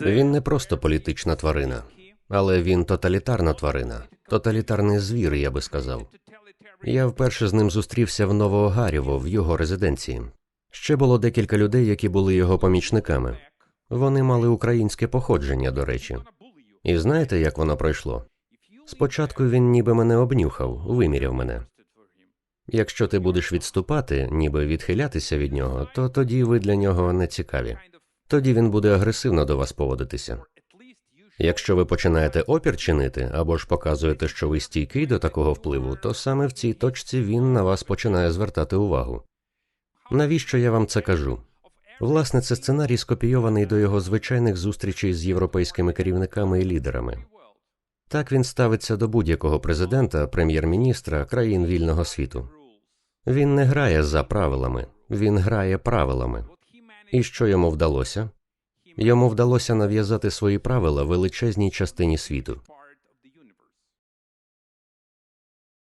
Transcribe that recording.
Він не просто політична тварина, але він тоталітарна тварина, тоталітарний звір, я би сказав. Я вперше з ним зустрівся в Новоогарєво в його резиденції. Ще було декілька людей, які були його помічниками. Вони мали українське походження, до речі. І знаєте, як воно пройшло? Спочатку він ніби мене обнюхав, виміряв мене. Якщо ти будеш відступати, ніби відхилятися від нього, то тоді ви для нього не цікаві. Тоді він буде агресивно до вас поводитися. Якщо ви починаєте опір чинити або ж показуєте, що ви стійкий до такого впливу, то саме в цій точці він на вас починає звертати увагу. Навіщо я вам це кажу? Власне, це сценарій скопійований до його звичайних зустрічей з європейськими керівниками і лідерами. Так він ставиться до будь-якого президента, прем'єр-міністра країн вільного світу. Він не грає за правилами, він грає правилами. І що йому вдалося? Йому вдалося нав'язати свої правила величезній частині світу.